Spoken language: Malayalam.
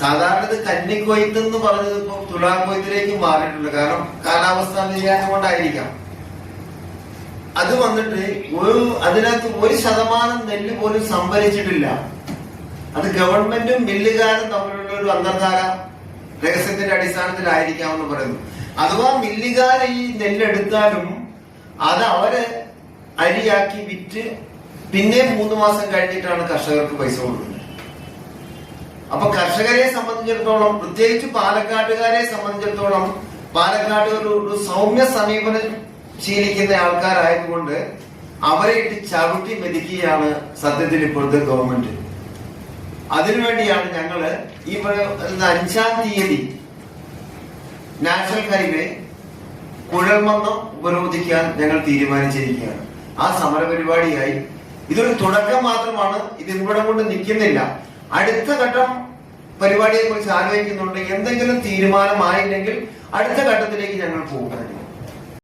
സാധാരണ ഇത് കന്നിക്കൊയ്ത്ത് എന്ന് പറഞ്ഞത് ഇപ്പൊ തുലാം കൊയ്ത്തിലേക്ക് മാറിയിട്ടുണ്ട്. കാരണം കാലാവസ്ഥാ വ്യതിയാനം കൊണ്ടായിരിക്കാം. അത് വന്നിട്ട് ഒരു അതിനകത്ത് ഒരു ശതമാനം നെല്ല് പോലും സംഭരിച്ചിട്ടില്ല. അത് ഗവൺമെന്റും മില്ലുകാരും തമ്മിലുള്ള ഒരു അന്തർധാര രഹസ്യത്തിന്റെ അടിസ്ഥാനത്തിലായിരിക്കാമെന്ന് പറയുന്നു. അഥവാ മില്ലുകാർ ഈ നെല്ലെടുത്താലും അത് അവർ അരിയാക്കി വിറ്റ് പിന്നെ മൂന്ന് മാസം കഴിഞ്ഞിട്ടാണ് കർഷകർക്ക് പൈസ കൊടുക്കുന്നത്. അപ്പൊ കർഷകരെ സംബന്ധിച്ചിടത്തോളം പ്രത്യേകിച്ച് പാലക്കാട്ടുകാരെ സംബന്ധിച്ചിടത്തോളം പാലക്കാട് ഒരു ഒരു സൗമ്യ സമീപനം ശീലിക്കുന്ന ആൾക്കാരായതുകൊണ്ട് അവരെ ഇട്ട് ചവിട്ടി മെതിക്കുകയാണ് സത്യത്തിൽ ഇപ്പോഴത്തെ ഗവൺമെന്റ്. അതിനുവേണ്ടിയാണ് ഞങ്ങൾ ഈ അഞ്ചാം തീയതി നാഷണൽ ഹൈവേ കുഴൽമന്നം ഉപരോധിക്കാൻ ഞങ്ങൾ തീരുമാനിച്ചിരിക്കുകയാണ്. ആ സമരപരിപാടിയായി. ഇതൊരു തുടക്കം മാത്രമാണ്. ഇത് ഇവിടെ കൊണ്ട് നിൽക്കുന്നില്ല. അടുത്ത ഘട്ടം പരിപാടിയെ കുറിച്ച് ആലോചിക്കുന്നുണ്ട്. എന്തെങ്കിലും തീരുമാനമായില്ലെങ്കിൽ അടുത്ത ഘട്ടത്തിലേക്ക് ഞങ്ങൾ പോകുന്നതായിരിക്കും